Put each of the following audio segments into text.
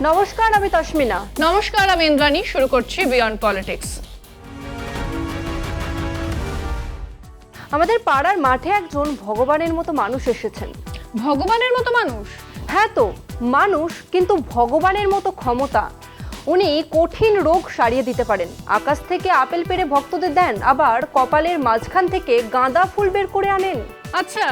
নমস্কার আমি তস্মিনা। নমস্কার আমি ইন্দ্রাণী। শুরু করছি বিয়ন্ড পলিটিক্স আমাদের পাড়ার মাঠে একজন ভগবানের মতো মানুষ এসেছেন। ভগবানের মতো মানুষ? হ্যাঁ তো মানুষ কিন্তু ভগবানের মতো ক্ষমতা। উনি কঠিন রোগ সারিয়ে দিতে পারেন। আকাশ থেকে আপেল পেরে ভক্তদের দেন আবার কপালের মাঝখান থেকে গাঁদা ফুল বের করে আনেন। আচ্ছা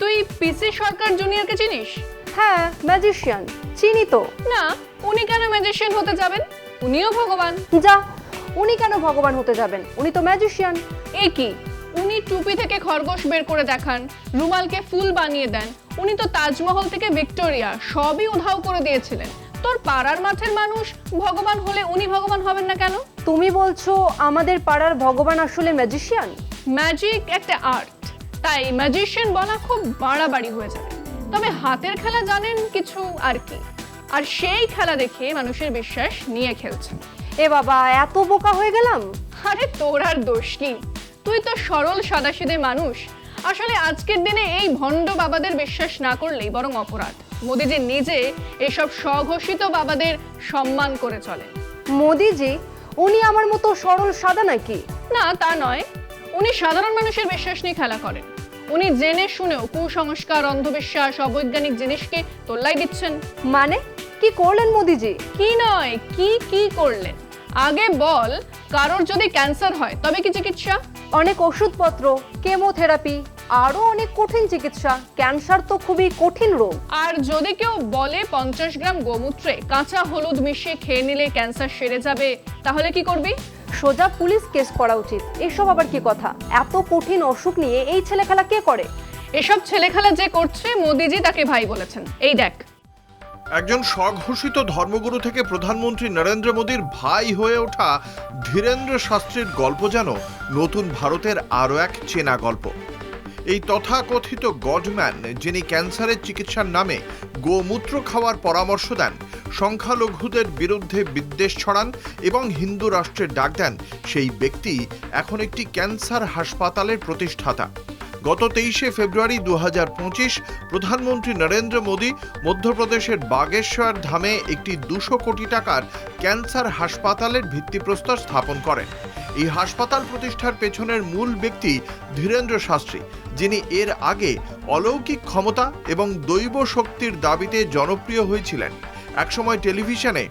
তুই পিসি সরকার জুনিয়রকে চিনিস? হ্যাঁ ম্যাজিশিয়ান চিনি তো। না উনি কেন ম্যাজিশিয়ান হতে যাবেন? উনিও ভগবান। যা উনি কেন ভগবান হতে যাবেন? উনি তো ম্যাজিশিয়ান এ কি? উনি টুপি থেকে খরগোশ বের করে দেখান রুমালকে ফুল বানিয়ে দেন। উনি তো তাজমহল থেকে ভিক্টোরিয়া সবই উধাও করে দিয়েছিলেন। তোর পাড়ার মাঠের মানুষ ভগবান হলে উনি ভগবান হবেন না কেন? তুমি বলছো আমাদের পাড়ার ভগবান আসলে ম্যাজিশিয়ান ম্যাজিক একটা আর্ট তাই ম্যাজিশিয়ান বলা খুব বাড়াবাড়ি হয়ে যাবে। তবে হাতের খেলা জানেন কিছু আর কি। আর সেই খেলা দেখে মানুষের বিশ্বাস নিয়ে খেলছেন এ বাবা এত বোকা হয়ে গেলাম? আরে তোর আর দোষ কি? তুই তো সরল সাদাসিধে মানুষ। আসলে আজকের দিনে এই ভণ্ড বাবাদের বিশ্বাস না করলেই বরং অপরাধ। মোদিজি নিজে এসব স্বঘোষিত বাবাদের সম্মান করে চলে। মোদিজি? উনি আমার মতো সরল সাদা নাকি? না তা নয়। উনি সাধারণ মানুষের বিশ্বাস নিয়ে খেলা করেন। উনি জেনে শুনেও কুসংস্কার অন্ধবিশ্বাস অবৈজ্ঞানিক জিনিসকে তোল্লাই দিচ্ছেন। মানে? কি করলেন মোদিজি? কি নয় কি কি করলেন? আগে বল কারোর যদি ক্যান্সার হয় তবে কি চিকিৎসা? অনেক ওষুধপত্র কেমোথেরাপি আরও অনেক কঠিন চিকিৎসা। ক্যান্সার তো খুবই কঠিন রোগ। আর যদি কেউ বলে পঞ্চাশ গ্রাম গোমূত্রে কাঁচা হলুদ মিশিয়ে খেয়ে নিলে ক্যান্সার সেরে যাবে তাহলে কি করবি? সোজা পুলিশ কেস করা উচিত। এসব আবার কি কথা? এত কঠিন অসুখ নিয়ে এই ছেলে খেলা কে করে? এসব ছেলেখেলা যে করছে মোদিজি তাকে ভাই বলেছেন। এই দেখ একজন স্বঘোষিত ধর্মগুরু থেকে প্রধানমন্ত্রী নরেন্দ্র মোদীর ভাই হয়ে ওঠা ধীরেন্দ্র শাস্ত্রীর গল্প যেন নতুন ভারতের আরও এক চেনা গল্প। এই তথাকথিত গডম্যান, যিনি ক্যান্সারের চিকিৎসার নামে গোমূত্র খাওয়ার পরামর্শ দেন, সংখ্যালঘুদের বিরুদ্ধে বিদ্বেষ ছড়ান এবং হিন্দু রাষ্ট্রের ডাক দেন, সেই ব্যক্তি এখন একটি ক্যান্সার হাসপাতালের প্রতিষ্ঠাতা। গত তেইশে ফেব্রুয়ারি দু হাজার পঁচিশ প্রধানমন্ত্রী নরেন্দ্র মোদী মধ্যপ্রদেশের বাগেশ্বর ধামে একটি দুশো কোটি টাকার ক্যান্সার হাসপাতালের ভিত্তিপ্রস্তর স্থাপন করেন। এই হাসপাতাল প্রতিষ্ঠার পেছনের মূল ব্যক্তি ধীরেন্দ্র শাস্ত্রী, যিনি এর আগে অলৌকিক ক্ষমতা এবং দৈব শক্তির দাবিতে জনপ্রিয় হয়েছিলেন। একসময় টেলিভিশনে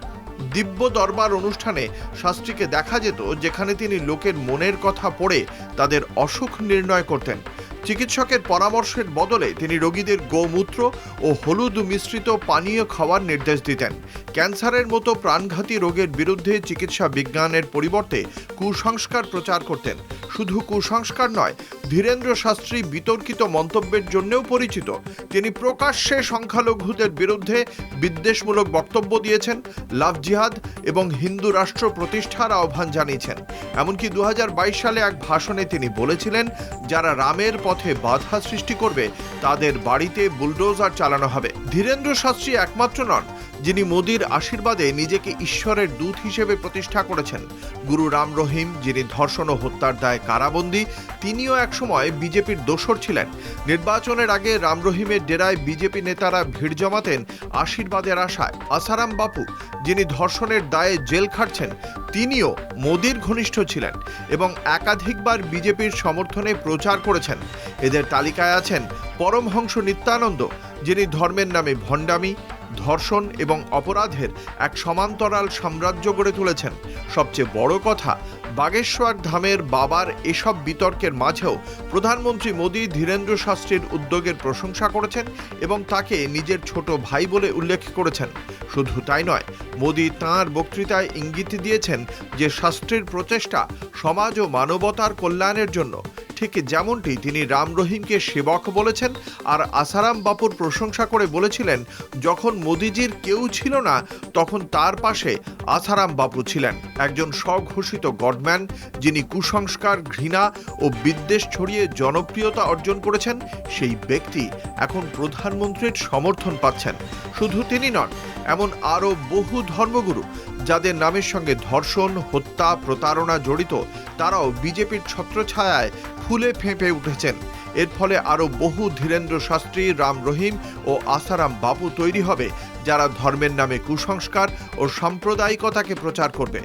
দিব্য দরবার অনুষ্ঠানে শাস্ত্রীকে দেখা যেত, যেখানে তিনি লোকের মনের কথা পড়ে তাদের অসুখ নির্ণয় করতেন। চিকিৎসকের পরামর্শের বদলে তিনি রোগীদের গোমূত্র ও হলুদ মিশ্রিত পানীয় খাওয়ার নির্দেশ দিতেন। ক্যান্সারের মতো প্রাণঘাতী রোগের বিরুদ্ধে চিকিৎসা বিজ্ঞানের পরিবর্তে কুসংস্কার প্রচার করতেন। শুধু কুসংস্কার নয়, ধীরেন্দ্র শাস্ত্রী বিতর্কিত মন্তব্যের জন্যও পরিচিত। তিনি প্রকাশ্যে সংখ্যালঘুদের বিরুদ্ধে বিদ্বেষমূলক বক্তব্য দিয়েছেন, লাভ জিহাদ এবং হিন্দু রাষ্ট্র প্রতিষ্ঠার আহ্বান জানিয়েছেন। এমনকি দু হাজার বাইশ সালে এক ভাষণে তিনি বলেছিলেন, যারা রামের পথে বাধা সৃষ্টি করবে তাদের বাড়িতে বুলডোজার চালানো হবে। ধীরেন্দ্র শাস্ত্রী একমাত্র নন। যিনি মোদির আশীর্বাদে নিজেকে ঈশ্বরের দূত হিসেবে প্রতিষ্ঠা করেছেন। গুরু রাম রহিম, যিনি ধর্ষণ ও হত্যার দায় কারাবন্দী, তিনিও একসময় বিজেপির দোসর ছিলেন। নির্বাচনের আগে রাম রহিমের ডেরায় বিজেপি নেতারা ভিড় জমাতেন আশীর্বাদের আশায়। আসারাম বাপু, যিনি ধর্ষণের দায়ে জেল খাটছেন, তিনিও মোদির ঘনিষ্ঠ ছিলেন এবং একাধিকবার বিজেপির সমর্থনে প্রচার করেছেন। এদের তালিকায় আছেন পরমহংস নিত্যানন্দ, যিনি ধর্মের নামে ভণ্ডামি ধর্ষণ এবং অপরাধের এক সমান্তরাল সাম্রাজ্য গড়ে তুলেছেন। সবচেয়ে বড় কথা, বাগেশ্বর ধামের বাবার এসব বিতর্কের মাঝেও প্রধানমন্ত্রী মোদী ধীরেন্দ্র শাস্ত্রীর উদ্যোগের প্রশংসা করেছেন এবং তাকে নিজের ছোট ভাই বলে উল্লেখ করেছেন। শুধু তাই নয়, মোদী তাঁর বক্তৃতায় ইঙ্গিত দিয়েছেন যে শাস্ত্রীর প্রচেষ্টা সমাজ ও মানবতার কল্যাণের জন্য ঠিক যেমনটি তিনি রাম রহিমকে সেবক বলেছেন আর আসারাম বাপুর প্রশংসা করে বলেছিলেন, যখন মোদিজির কেউ ছিল না, তখন তার পাশে আসারাম বাপু ছিলেন। একজন স্বঘোষিত গডম্যান, যিনি কুসংস্কার, ঘৃণা ও বিদ্বেষ ছড়িয়ে জনপ্রিয়তা অর্জন করেছেন, সেই ব্যক্তি এখন প্রধানমন্ত্রীর সমর্থন পাচ্ছেন। শুধু তিনি নন, এমন আরও বহু ধর্মগুরু যাদের নামের সঙ্গে ধর্ষণ, হত্যা, প্রতারণা জড়িত, তারাও বিজেপির ছত্রছায়ায় ফুলে ফেঁপে উঠেছেন। এর ফলে আরও বহু ধীরেন্দ্র শাস্ত্রী, রাম রহিম ও আসারাম বাপু তৈরি হবে, যারা ধর্মের নামে কুসংস্কার ও সাম্প্রদায়িকতাকে প্রচার করবে।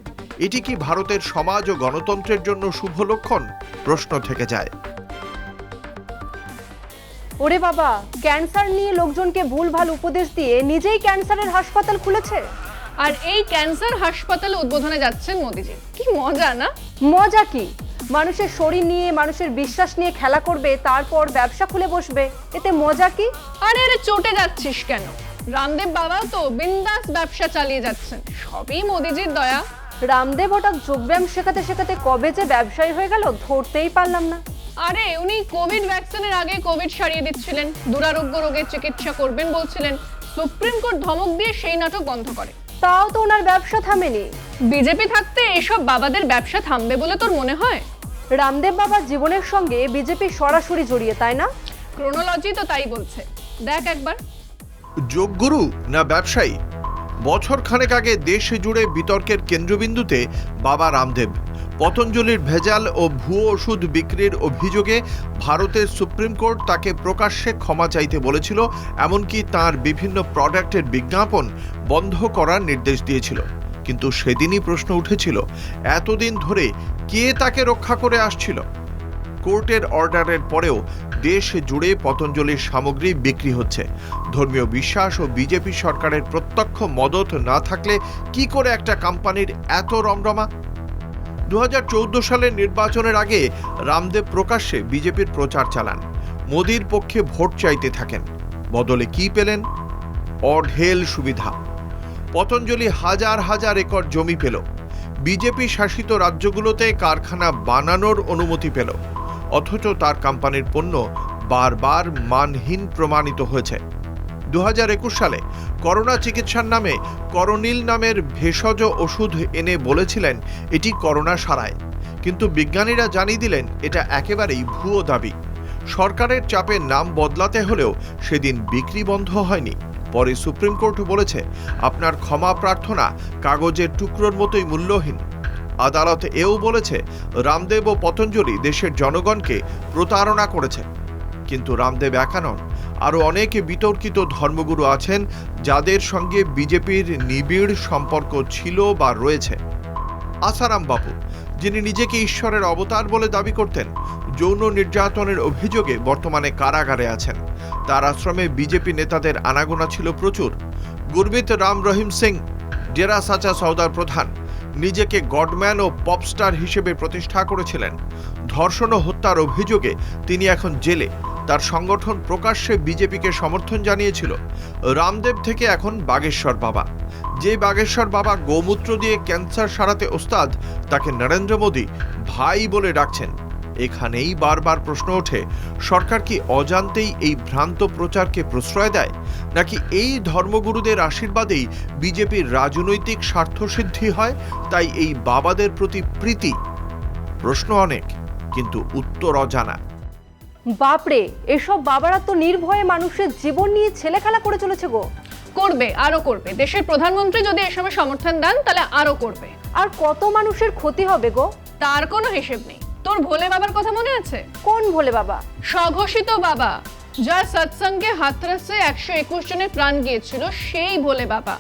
এটি কি ভারতের সমাজ ও গণতন্ত্রের জন্য শুভ লক্ষণ? প্রশ্ন থেকে যায়। ওরে বাবা, ক্যান্সার নিয়ে লোকজনকে ভুলভাল উপদেশ দিয়ে নিজেই ক্যান্সারের হাসপাতাল খুলেছে? আর এই ক্যান্সার হাসপাতাল উদ্বোধনে যাচ্ছেন মোদিজি। কি মজা না? মজা কি? মানুষের শরীর নিয়ে মানুষের বিশ্বাস নিয়ে খেলা করবে তারপর ব্যবসা খুলে বসবে এতে মজা কি? আরে আরে চটে যাচ্ছিস কেন? রামদেব বাবাও তো বিন্দাস ব্যবসা চালিয়ে যাচ্ছেন। সবই মোদিজির দয়া। রামদেব হঠাৎ যোগব্যায়াম শেখাতে শেখাতে কবে যে ব্যবসায়ী হয়ে গেল ধরতেই পারলাম না। আরে উনি কোভিড ভ্যাকসিনের আগে কোভিড সারিয়ে দিচ্ছিলেন। দুরারোগ্য রোগের চিকিৎসা করবেন বলছিলেন। সুপ্রিম কোর্ট ধমক দিয়ে সেই নাটক বন্ধ করে। তাও তো ওনার ব্যবসা থামেনি। বিজেপি থাকতে এসব বাবাদের ব্যবসা থামবে বলে তোর মনে হয়? রামদেব বাবার জীবনের সঙ্গে বিজেপি সরাসরি জড়িয়ে তাই না? ক্রোনোলজি তো তাই বলছে। দেখ একবার। যোগগুরু না ব্যবসায়ী? বছর খানেক আগে দেশ জুড়ে বিতর্কের কেন্দ্রবিন্দুতে বাবা রামদেব। পতঞ্জলির ভেজাল ও ভুয়ো ওষুধ বিক্রির অভিযোগে ভারতের সুপ্রিম কোর্ট তাকে প্রকাশ্যে ক্ষমা চাইতে বলেছিল, এমনকি তার বিভিন্ন প্রোডাক্টের বিজ্ঞাপন বন্ধ করার নির্দেশ দিয়েছিল। কিন্তু সেদিনই প্রশ্ন উঠেছিল, এতদিন ধরে কে তাকে রক্ষা করে আসছিল? কোর্টের অর্ডারের পরেও দেশ জুড়ে পতঞ্জলির সামগ্রী বিক্রি হচ্ছে। ধর্মীয় বিশ্বাস ও বিজেপি সরকারের প্রত্যক্ষ মদত না থাকলে কি করে একটা কোম্পানির এত রমরমা? দু সালের নির্বাচনের আগে রামদেব প্রকাশ্যে বিজেপির প্রচার চালান। মোদির পক্ষে ভোট চাইতে থাকেন। বদলে কি পেলেন? অঢেল সুবিধা। পতঞ্জলি হাজার হাজার একর জমি পেল। বিজেপি শাসিত রাজ্যগুলোতে কারখানা বানানোর অনুমতি পেল। অথচ তার কোম্পানির পণ্য বারবার মানহীন প্রমাণিত হয়েছে। দু হাজার একুশ সালে করোনা চিকিৎসার নামে করোনিল নামের ভেষজ ওষুধ এনে বলেছিলেন, এটি করোনা সারায়। কিন্তু বিজ্ঞানীরা জানিয়ে দিলেন, এটা একেবারেই ভুয়ো দাবি। সরকারের চাপে নাম বদলাতে হলেও সেদিন বিক্রি বন্ধ হয়নি। পরে সুপ্রিম কোর্ট বলেছে, আপনার ক্ষমা প্রার্থনা কাগজের টুকরোর মতোই মূল্যহীন। আদালত এও বলেছে, রামদেব ও পতঞ্জলি দেশের জনগণকে প্রতারণা করেছে কিন্তু রামদেব একা নন। আরও অনেক বিতর্কিত ধর্মগুরু আছেন যাদের সঙ্গে বিজেপির নিবিড় সম্পর্ক ছিল বা রয়েছে। আসারাম বাপু, যিনি নিজেকে ঈশ্বরের অবতার বলে দাবি করতেন, যৌন নির্যাতনের অভিযোগে বর্তমানে কারাগারে আছেন। তার আশ্রমে বিজেপি নেতাদের আনাগোনা ছিল প্রচুর। গুরমিত রাম রহিম সিং, ডেরা সাচা সৌদার প্রধান, নিজেকে গডম্যান ও পপস্টার হিসেবে প্রতিষ্ঠা করেছিলেন। ধর্ষণ ও হত্যার অভিযোগে তিনি এখন জেলে। তার সংগঠন প্রকাশ্যে বিজেপিকে সমর্থন জানিয়েছিল। রামদেব থেকে এখন বাগেশ্বর বাবা। যে বাগেশ্বর বাবা গোমূত্র দিয়ে ক্যান্সার সারাতে ওস্তাদ, তাকে নরেন্দ্র মোদী ভাই বলে ডাকছেন। এখানেই বারবার প্রশ্ন ওঠে, সরকার কি অজান্তেই এই ভ্রান্ত প্রচারকে প্রশ্রয় দেয়? নাকি এই ধর্মগুরুদের আশীর্বাদেই বিজেপির রাজনৈতিক স্বার্থসিদ্ধি হয়, তাই এই বাবাদের প্রতি প্রীতি? প্রশ্ন অনেক, কিন্তু উত্তর অজানা। বাপরে এসব বাবারা তো নির্ভয়ে মানুষের জীবন নিয়ে ছেলে খেলা করে চলেছে গো। করবে আরও করবে। দেশের প্রধানমন্ত্রী যদি এ সময় সমর্থন দেন তাহলে আরও করবে। আর কত মানুষের ক্ষতি হবে গো? তার কোনো হিসেব নেই। তোর ভোলে বাবার কথা মনে আছে? কোন ভোলে বাবা? স্বঘোষিত বাবা। যার সৎসঙ্গে হাতরাসে একশো একুশ জনের প্রাণ গিয়েছিল সেই ভোলে বাবা।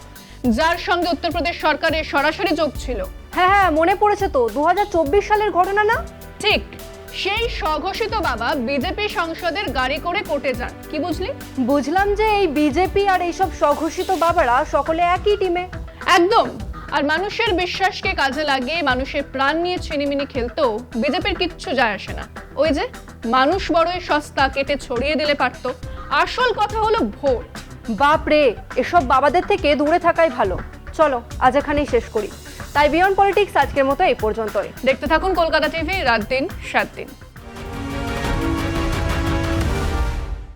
যার সঙ্গে উত্তরপ্রদেশ সরকারের সরাসরি যোগ ছিল। হ্যাঁ হ্যাঁ মনে পড়েছে তো দু হাজার চব্বিশ সালের ঘটনা না? ঠিক। সেই স্বঘোষিত বাবা বিজেপি সংসদের গাড়ি করে কোর্টে যান। কি বুঝলি? বুঝলাম যে এই বিজেপি আর এইসব স্বঘোষিত বাবারা সকলে একই টিমে একদম। আর মানুষের বিশ্বাসকে কাজে লাগিয়ে মানুষের প্রাণ নিয়ে ছিনিমিনি খেলতেও বিজেপির কিচ্ছু যায় আসে না। ওই যে মানুষ বড়ই সস্তা কেটে ছড়িয়ে দিলে পারতো। আসল কথা হলো ভোট। বাপরে এসব বাবাদের থেকে দূরে থাকাই ভালো। চলো আজ এখানেই শেষ করি। তাই বিয়ন্ড পলিটিক্স আজকের মতো এই পর্যন্তই। দেখতে থাকুন কলকাতা টিভি, রাত দিন, সাত দিন।